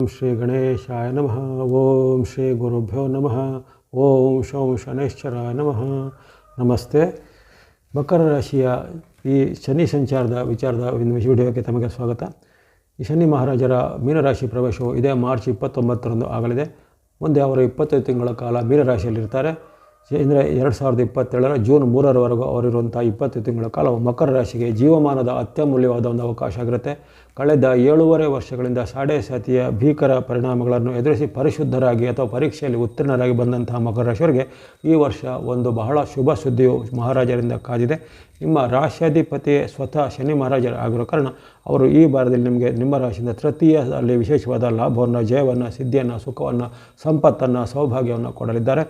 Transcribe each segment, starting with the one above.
ಓಂ ಶ್ರೀ ಗಣೇಶಾಯ ನಮಃ. ಓಂ ಶ್ರೀ ಗುರುಭ್ಯೋ ನಮಃ. ಓಂ ಶೌಂ ಶನೇಶ್ವರಾಯ ನಮಃ. ನಮಸ್ತೆ. ಮಕರ ರಾಶಿಯ ಈ ಶನಿ ಸಂಚಾರದ ವಿಚಾರದ ವಿಡಿಯೋಕ್ಕೆ ತಮಗೆ ಸ್ವಾಗತ. ಈ ಶನಿ ಮಹಾರಾಜರ ಮೀನರಾಶಿ ಪ್ರವೇಶವು ಇದೇ ಮಾರ್ಚ್ ಇಪ್ಪತ್ತೊಂಬತ್ತರಂದು ಆಗಲಿದೆ. ಮುಂದೆ ಅವರು ಇಪ್ಪತ್ತೈದು ತಿಂಗಳ ಕಾಲ ಮೀನರಾಶಿಯಲ್ಲಿರ್ತಾರೆ. ಅಂದರೆ ಎರಡು ಸಾವಿರದ ಇಪ್ಪತ್ತೇಳರ ಜೂನ್ ಮೂರರವರೆಗೂ ಅವರಿರುವಂಥ ಇಪ್ಪತ್ತು ತಿಂಗಳ ಕಾಲ ಮಕರ ರಾಶಿಗೆ ಜೀವಮಾನದ ಅತ್ಯಮೂಲ್ಯವಾದ ಒಂದು ಅವಕಾಶ ಆಗಿರುತ್ತೆ. ಕಳೆದ ಏಳೂವರೆ ವರ್ಷಗಳಿಂದ ಸಾಡೆ ಸಾತಿಯ ಭೀಕರ ಪರಿಣಾಮಗಳನ್ನು ಎದುರಿಸಿ ಪರಿಶುದ್ಧರಾಗಿ ಅಥವಾ ಪರೀಕ್ಷೆಯಲ್ಲಿ ಉತ್ತೀರ್ಣರಾಗಿ ಬಂದಂತಹ ಮಕರ ರಾಶಿಯವರಿಗೆ ಈ ವರ್ಷ ಒಂದು ಬಹಳ ಶುಭ ಸುದ್ದಿಯು ಮಹಾರಾಜರಿಂದ ಕಾದಿದೆ. ನಿಮ್ಮ ರಾಶ್ಯಾಧಿಪತಿ ಸ್ವತಃ ಶನಿ ಮಹಾರಾಜರು ಆಗಿರೋ ಕಾರಣ ಅವರು ಈ ಬಾರದಲ್ಲಿ ನಿಮಗೆ ನಿಮ್ಮ ರಾಶಿಯಿಂದ ತೃತೀಯದಲ್ಲಿ ವಿಶೇಷವಾದ ಲಾಭವನ್ನು, ಜಯವನ್ನು, ಸಿದ್ಧಿಯನ್ನು, ಸುಖವನ್ನು, ಸಂಪತ್ತನ್ನು, ಸೌಭಾಗ್ಯವನ್ನು ಕೊಡಲಿದ್ದಾರೆ.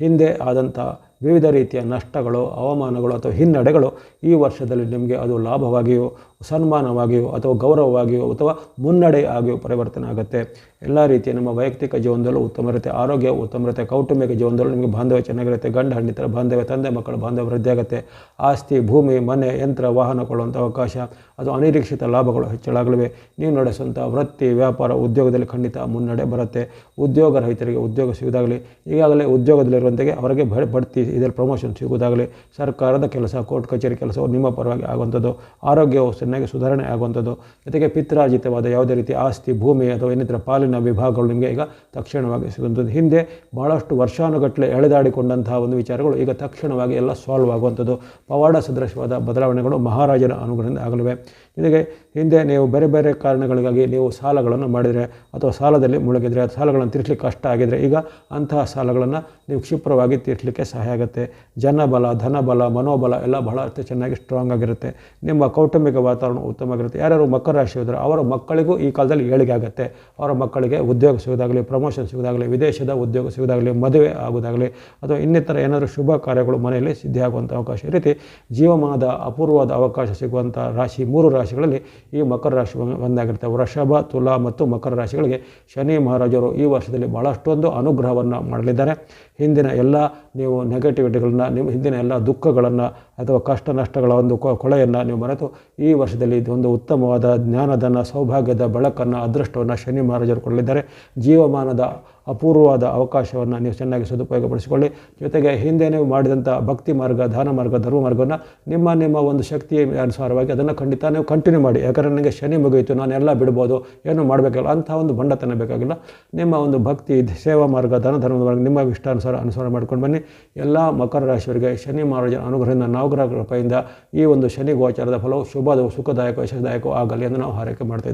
ಹಿಂದೆ ಆದಂಥ ವಿವಿಧ ರೀತಿಯ ನಷ್ಟಗಳು ಅವಮಾನಗಳು ಅಥವಾ ಹಿನ್ನಡೆಗಳು ಈ ವರ್ಷದಲ್ಲಿ ನಿಮಗೆ ಅದು ಲಾಭವಾಗಿಯೋ ಸನ್ಮಾನವಾಗಿಯೋ ಅಥವಾ ಗೌರವವಾಗಿಯೋ ಅಥವಾ ಮುನ್ನಡೆ ಆಗಿಯೋ ಪರಿವರ್ತನೆ ಆಗುತ್ತೆ. ಎಲ್ಲ ರೀತಿಯ ನಮ್ಮ ವೈಯಕ್ತಿಕ ಜೀವನದಲ್ಲೂ ಉತ್ತಮ ಆರೋಗ್ಯ ಉತ್ತಮ ರೀತಿಯ ಕೌಟುಂಬಿಕ ಜೀವನದಲ್ಲೂ ನಿಮಗೆ ಬಾಂಧವ್ಯ ಚೆನ್ನಾಗಿರುತ್ತೆ. ಗಂಡ ಹಣ್ಣಿತರ ಬಾಂಧವ್ಯ, ತಂದೆ, ಮಕ್ಕಳು ಬಾಂಧವ್ಯ ವೃದ್ಧಿ ಆಗುತ್ತೆ. ಆಸ್ತಿ, ಭೂಮಿ, ಮನೆ, ಯಂತ್ರ, ವಾಹನ ಕೊಳ್ಳುವಂಥ ಅವಕಾಶ, ಅದು ಅನಿರೀಕ್ಷಿತ ಲಾಭಗಳು ಹೆಚ್ಚಳಾಗಲಿವೆ. ನೀವು ನಡೆಸುವಂಥ ವೃತ್ತಿ, ವ್ಯಾಪಾರ, ಉದ್ಯೋಗದಲ್ಲಿ ಖಂಡಿತ ಮುನ್ನಡೆ ಬರುತ್ತೆ. ಉದ್ಯೋಗ ರೈತರಿಗೆ ಉದ್ಯೋಗ ಸಿಗೋದಾಗಲಿ ಈಗಾಗಲೇ ಉದ್ಯೋಗದಲ್ಲಿರುವಂತೆ ಅವರಿಗೆ ಬಡ್ತಿ ಇದರಲ್ಲಿ ಪ್ರಮೋಷನ್ ಸಿಗುವುದಾಗಲಿ, ಸರ್ಕಾರದ ಕೆಲಸ ಕೋರ್ಟ್ ಕಚೇರಿ ಕೆಲಸವು ನಿಮ್ಮ ಪರವಾಗಿ ಆಗುವಂಥದ್ದು. ಆರೋಗ್ಯವು ಚೆನ್ನಾಗಿ ಸುಧಾರಣೆ ಆಗುವಂಥದ್ದು. ಜೊತೆಗೆ ಪಿತ್ರಾರ್ಜಿತವಾದ ಯಾವುದೇ ರೀತಿ ಆಸ್ತಿ, ಭೂಮಿ ಅಥವಾ ಇನ್ನಿತರ ಪಾಲಿನ ವಿಭಾಗಗಳು ನಿಮಗೆ ಈಗ ತಕ್ಷಣವಾಗಿ ಸಿಗುವಂಥದ್ದು. ಹಿಂದೆ ಬಹಳಷ್ಟು ವರ್ಷಾನುಗಟ್ಟಲೆ ಎಳೆದಾಡಿಕೊಂಡಂತಹ ಒಂದು ವಿಚಾರಗಳು ಈಗ ತಕ್ಷಣವಾಗಿ ಎಲ್ಲ ಸಾಲ್ವ್ ಆಗುವಂಥದ್ದು. ಪವಾಡ ಸದೃಶವಾದ ಬದಲಾವಣೆಗಳು ಮಹಾರಾಜರ ಅನುಗ್ರಹದಿಂದ ಆಗಲಿವೆ. ಜೊತೆಗೆ ಹಿಂದೆ ನೀವು ಬೇರೆ ಬೇರೆ ಕಾರಣಗಳಿಗಾಗಿ ನೀವು ಸಾಲಗಳನ್ನು ಮಾಡಿದರೆ ಅಥವಾ ಸಾಲದಲ್ಲಿ ಮುಳುಗಿದರೆ ಸಾಲಗಳನ್ನು ತೀರಿಸಲಿಕ್ಕೆ ಕಷ್ಟ ಆಗಿದರೆ ಈಗ ಅಂತಹ ಸಾಲಗಳನ್ನು ನೀವು ಕ್ಷಿಪ್ರವಾಗಿ ತೀರಿಸಲಿಕ್ಕೆ ಸಹಾಯ ಆಗುತ್ತೆ. ಜನಬಲ, ಧನಬಲ, ಮನೋಬಲ ಎಲ್ಲ ಬಹಳ ಚೆನ್ನಾಗಿ ಸ್ಟ್ರಾಂಗ್ ಆಗಿರುತ್ತೆ. ನಿಮ್ಮ ಕೌಟುಂಬಿಕ ವಾತಾವರಣ ಉತ್ತಮವಾಗಿರುತ್ತೆ ಯಾರ್ಯಾರು ಮಕರ ರಾಶಿ ಹೋದರೆ ಅವರ ಮಕ್ಕಳಿಗೂ ಈ ಕಾಲದಲ್ಲಿ ಏಳಿಗೆ ಆಗುತ್ತೆ. ಅವರ ಮಕ್ಕಳಿಗೆ ಉದ್ಯೋಗ ಸಿಗೋದಾಗಲಿ ಪ್ರಮೋಷನ್ ಸಿಗೋದಾಗಲಿ, ವಿದೇಶದ ಉದ್ಯೋಗ ಸಿಗೋದಾಗಲಿ, ಮದುವೆ ಆಗೋದಾಗಲಿ ಅಥವಾ ಇನ್ನಿತರ ಏನಾದರೂ ಶುಭ ಕಾರ್ಯಗಳು ಮನೆಯಲ್ಲಿ ಸಿದ್ಧಿಯಾಗುವಂಥ ಅವಕಾಶ ಈ ರೀತಿ ಜೀವಮಾನದ ಅಪೂರ್ವದ ಅವಕಾಶ ಸಿಗುವಂಥ ರಾಶಿ ಮೂರು ರಾಶಿಗಳಲ್ಲಿ ಈ ಮಕರ ರಾಶಿ ಒಂದಾಗಿರುತ್ತೆ ವೃಷಭ, ತುಲಾ ಮತ್ತು ಮಕರ ರಾಶಿಗಳಿಗೆ ಶನಿ ಮಹಾರಾಜರು ಈ ವರ್ಷದಲ್ಲಿ ಭಾಳಷ್ಟೊಂದು ಅನುಗ್ರಹವನ್ನು ಮಾಡಲಿದ್ದಾರೆ. ಹಿಂದಿನ ಎಲ್ಲ ನೀವು ನೆಗೆಟಿವಿಟಿಗಳನ್ನ ನಿಮ್ಮ ಹಿಂದಿನ ಎಲ್ಲ ದುಃಖಗಳನ್ನು ಅಥವಾ ಕಷ್ಟ ನಷ್ಟಗಳ ಒಂದು ಕೊಳೆಯನ್ನು ನೀವು ಮರೆತು ಈ ವರ್ಷದಲ್ಲಿ ಒಂದು ಉತ್ತಮವಾದ ಜ್ಞಾನದನ್ನು, ಸೌಭಾಗ್ಯದ ಬೆಳಕನ್ನು, ಅದೃಷ್ಟವನ್ನು ಶನಿ ಮಹಾರಾಜರು ಕೊಡಲಿದ್ದಾರೆ. ಜೀವಮಾನದ ಅಪೂರ್ವವಾದ ಅವಕಾಶವನ್ನು ನೀವು ಚೆನ್ನಾಗಿ ಸದುಪಯೋಗಪಡಿಸಿಕೊಳ್ಳಿ. ಜೊತೆಗೆ ಹಿಂದೆ ನೀವು ಮಾಡಿದಂಥ ಭಕ್ತಿ ಮಾರ್ಗ, ದಾನ ಮಾರ್ಗ, ಧರ್ಮ ಮಾರ್ಗವನ್ನು ನಿಮ್ಮ ನಿಮ್ಮ ಒಂದು ಶಕ್ತಿಯ ಅನುಸಾರವಾಗಿ ಅದನ್ನು ಖಂಡಿತ ನೀವು ಕಂಟಿನ್ಯೂ ಮಾಡಿ. ಯಾಕಂದರೆ ನನಗೆ ಶನಿ ಮುಗಿಯಿತು, ನಾನು ಎಲ್ಲ ಬಿಡ್ಬೋದು, ಏನು ಮಾಡಬೇಕಲ್ಲ ಅಂಥ ಒಂದು ಬಂಡತನ ಬೇಕಾಗಿಲ್ಲ. ನಿಮ್ಮ ಒಂದು ಭಕ್ತಿ, ಸೇವಾ ಮಾರ್ಗ, ದಾನ ಧರ್ಮದ ಮಾರ್ಗ ನಿಮ್ಮ ಇಷ್ಟಾನುಸಾರ ಅನುಸಾರ ಮಾಡ್ಕೊಂಡು ಬನ್ನಿ. ಎಲ್ಲ ಮಕರ ರಾಶಿಯವರಿಗೆ ಶನಿ ಮಹಾರಾಜನ ಅನುಗ್ರಹದಿಂದ ನವಗ್ರಹ ಕೃಪೆಯಿಂದ ಈ ಒಂದು ಶನಿ ಗೋಚಾರದ ಫಲವು ಶುಭ ಸುಖದಾಯಕ ಯಶದಾಯಕವೂ ಆಗಲಿ ಎಂದು ನಾವು ಹಾರೈಕೆ ಮಾಡ್ತಾ